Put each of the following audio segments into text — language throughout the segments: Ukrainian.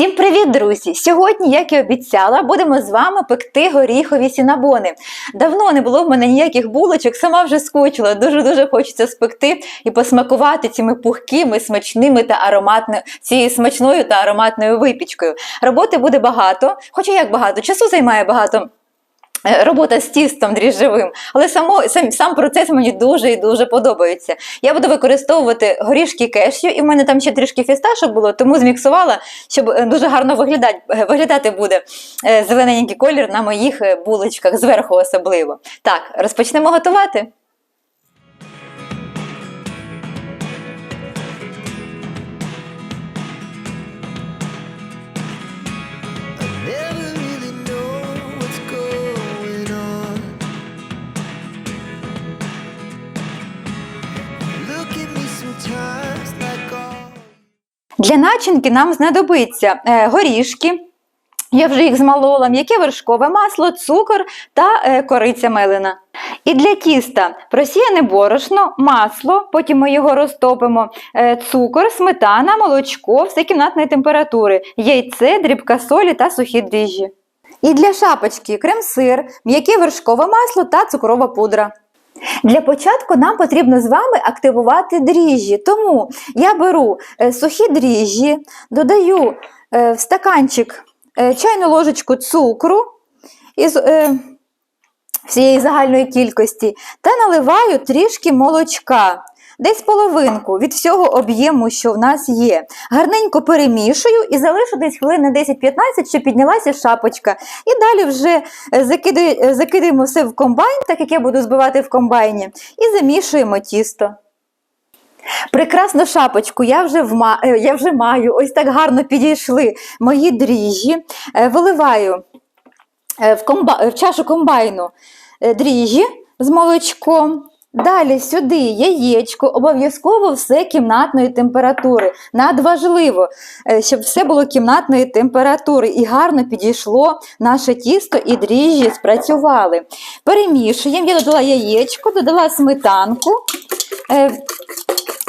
Всім привіт, друзі! Сьогодні, як і обіцяла, будемо з вами пекти горіхові сінабони. Давно не було в мене ніяких булочок, сама вже скучила. Дуже-дуже хочеться спекти і посмакувати цими пухкими, смачними та ароматною цією смачною та ароматною випічкою. Роботи буде багато, хоча як багато, часу займає багато. Е, Робота з тістом дріжджовим, але само, сам, сам процес мені дуже і дуже подобається. Я буду використовувати горішки кешю, і в мене там ще трішки фісташок було, тому зміксувала, щоб е, дуже гарно виглядати, е, виглядати буде зелененький колір на моїх булочках, зверху особливо. Так, розпочнемо готувати. Для начинки нам знадобиться е, горішки. Я вже їх змалола, м'яке вершкове масло, цукор та е, кориця мелена. І для тіста просіяне борошно, масло, потім ми його розтопимо, е, цукор, сметана, молочко, все кімнатної температури, яйце, дрібка солі та сухі дріжджі. І для шапочки крем-сир, м'яке вершкове масло та цукрова пудра. Для початку нам потрібно з вами активувати дріжджі. Тому я беру е, сухі дріжджі, додаю е, в стаканчик е, чайну ложечку цукру із всієї загальної кількості та наливаю трішки молочка. Десь половинку від всього об'єму, що в нас є. Гарненько перемішую і залишу десь хвилин на 10-15, щоб піднялася шапочка. І далі вже е, закидаю- е, закидаємо все в комбайн, так як я буду збивати в комбайні, і замішуємо тісто. Прекрасну шапочку я вже, вма... е, я вже маю. Ось так гарно підійшли мої дріжджі. Виливаю в, комба... в чашу комбайну дріжджі з молочком. Далі сюди яєчко, обов'язково все кімнатної температури. Надважливо, е, щоб все було кімнатної температури і гарно підійшло наше тісто і дріжджі спрацювали. Перемішуємо, я додала яєчко, додала сметанку. Е,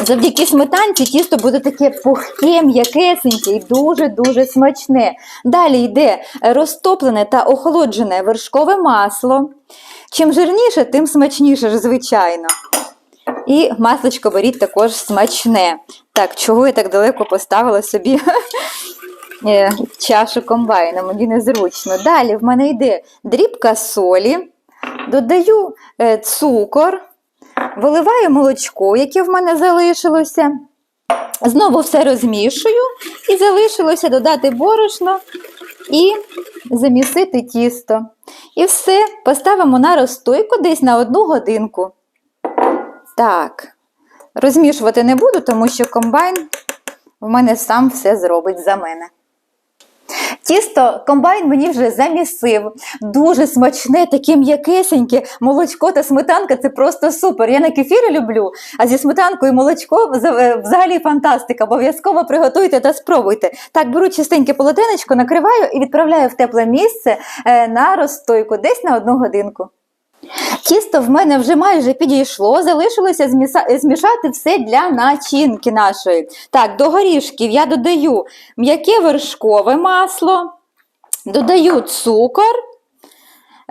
Завдяки сметанці тісто буде таке пухке, м'якесеньке і дуже-дуже смачне. Далі йде розтоплене та охолоджене вершкове масло. Чим жирніше, тим смачніше звичайно. І масличко беріть також смачне. Так, чого я так далеко поставила собі е, чашу комбайна, мені незручно. Далі в мене йде дрібка солі, додаю е, цукор. Виливаю молочко, яке в мене залишилося. Знову все розмішую і залишилося додати борошно і замісити тісто. І все поставимо на розстойку десь на одну годинку. Так, розмішувати не буду, тому що комбайн в мене сам все зробить за мене. Тісто комбайн мені вже замісив. Дуже смачне, таке м'якесеньке. Молочко та сметанка це просто супер. Я на кефірі люблю, а зі сметанкою і молочко вза- е, взагалі фантастика. Обов'язково приготуйте та спробуйте. Так, беру чистеньке полотенечко, накриваю і відправляю в тепле місце е, на розстойку, десь на одну годинку. Тісто в мене вже майже підійшло, залишилося змішати все для начинки нашої. Так, до горішків я додаю м'яке вершкове масло, додаю цукор,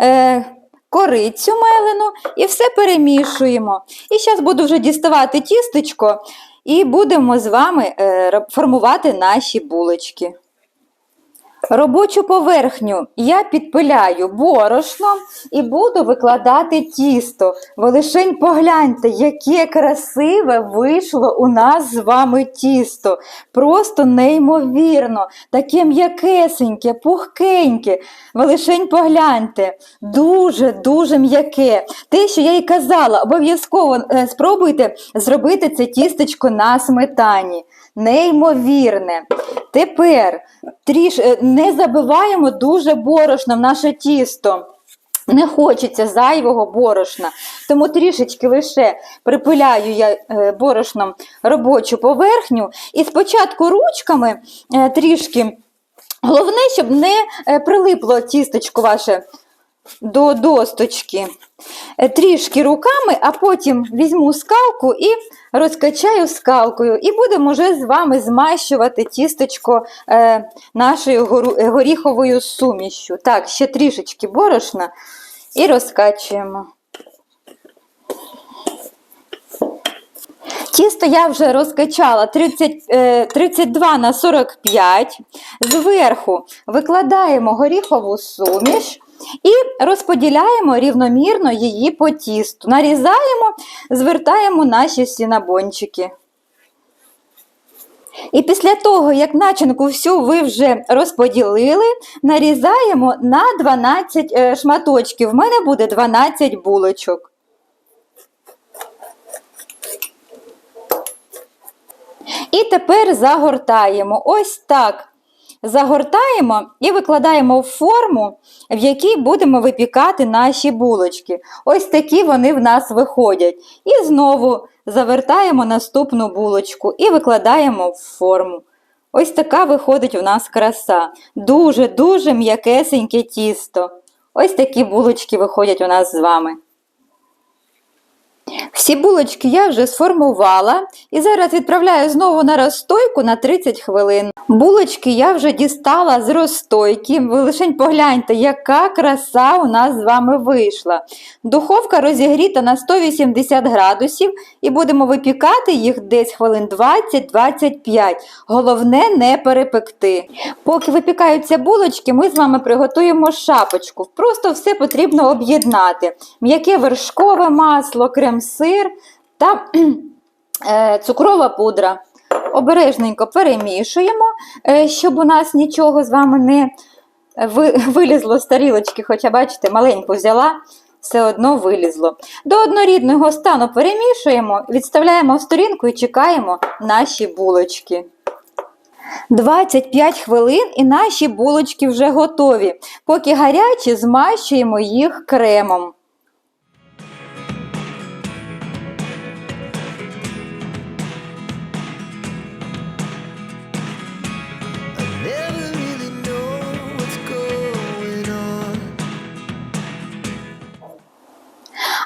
е, корицю мелену і все перемішуємо. І зараз буду вже діставати тістечко і будемо з вами е, формувати наші булочки. Робочу поверхню я підпиляю борошном і буду викладати тісто. Ви лишень погляньте, яке красиве вийшло у нас з вами тісто. Просто неймовірно, таке м'якесеньке, пухкеньке. Ви лишень погляньте. Дуже-дуже м'яке. Те, що я й казала, обов'язково е, спробуйте зробити це тістечко на сметані. Неймовірне. Тепер тріш... е, не забиваємо дуже борошно в наше тісто. Не хочеться зайвого борошна, тому трішечки лише припиляю я е, борошном робочу поверхню і спочатку ручками е, трішки. Головне, щоб не прилипло тістечко ваше до досточки е, трішки руками, а потім візьму скалку і розкачаю скалкою. І будемо вже з вами змащувати тістечко е, нашою е, горіховою сумішю. Так, ще трішечки борошна і розкачуємо. Тісто я вже розкачала 30, е, 32 на 45. Зверху викладаємо горіхову суміш і розподіляємо рівномірно її по тісту. Нарізаємо, звертаємо наші сінабончики. І після того, як начинку всю ви вже розподілили, нарізаємо на 12 е, шматочків. В мене буде 12 булочок. І тепер загортаємо. Ось так. Загортаємо і викладаємо в форму, в якій будемо випікати наші булочки. Ось такі вони в нас виходять. І знову завертаємо наступну булочку і викладаємо в форму. Ось така виходить у нас краса. Дуже-дуже м'якесеньке тісто. Ось такі булочки виходять у нас з вами. Всі булочки я вже сформувала і зараз відправляю знову на розстойку на 30 хвилин. Булочки я вже дістала з розстойки. Ви лише погляньте, яка краса у нас з вами вийшла. Духовка розігріта на 180 градусів і будемо випікати їх десь хвилин 20-25. Головне не перепекти. Поки випікаються булочки, ми з вами приготуємо шапочку. Просто все потрібно об'єднати. М'яке вершкове масло, крем-сир та кхм, е, цукрова пудра. Обережненько перемішуємо, е, щоб у нас нічого з вами не вилізло з тарілочки, хоча, бачите, маленьку взяла, все одно вилізло. До однорідного стану перемішуємо, відставляємо в сторінку і чекаємо наші булочки. 25 хвилин і наші булочки вже готові. Поки гарячі, змащуємо їх кремом.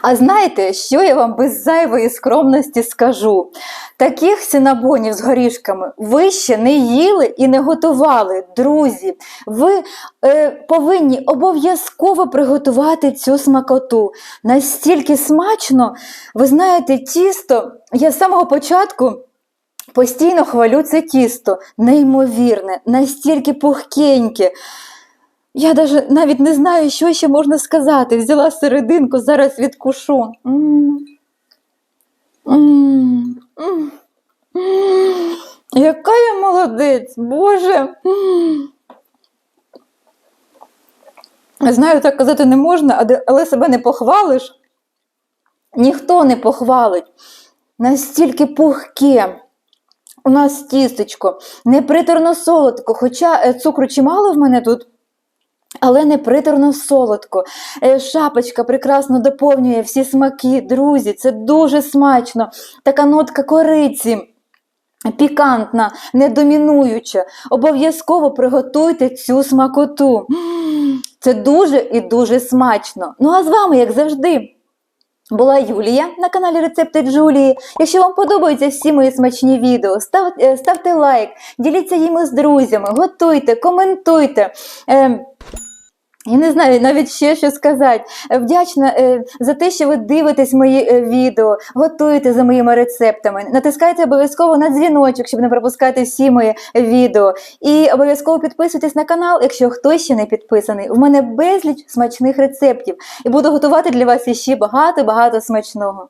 А знаєте, що я вам без зайвої скромності скажу? Таких синабонів з горішками ви ще не їли і не готували, друзі. Ви е, повинні обов'язково приготувати цю смакоту. Настільки смачно, ви знаєте, тісто, я з самого початку. Постійно хвалю це тісто, неймовірне, настільки пухкеньке. Я даже навіть не знаю, що ще можна сказати. Взяла серединку, зараз відкушу. Яка я молодець, Боже. Знаю, так казати не можна, але себе не похвалиш. Ніхто не похвалить. Настільки пухке. У нас тістечко, неприторно солодко, хоча е, цукру чимало в мене тут, але не приторно солодко. Е, Шапочка прекрасно доповнює всі смаки, друзі. Це дуже смачно. Така нотка кориці. Пікантна, недомінуюча. Обов'язково приготуйте цю смакоту. Це дуже і дуже смачно. Ну а з вами, як завжди, була Юлія на каналі Рецепти Джулії. Якщо вам подобаються всі мої смачні відео, е, ставте лайк, діліться їми з друзями, готуйте, коментуйте. Я не знаю навіть ще що сказати. Е, Вдячна е, за те, що ви дивитесь мої е, відео, готуєте за моїми рецептами. Натискайте обов'язково на дзвіночок, щоб не пропускати всі мої відео. І обов'язково підписуйтесь на канал, якщо хтось ще не підписаний. У мене безліч смачних рецептів. І буду готувати для вас іще багато-багато смачного.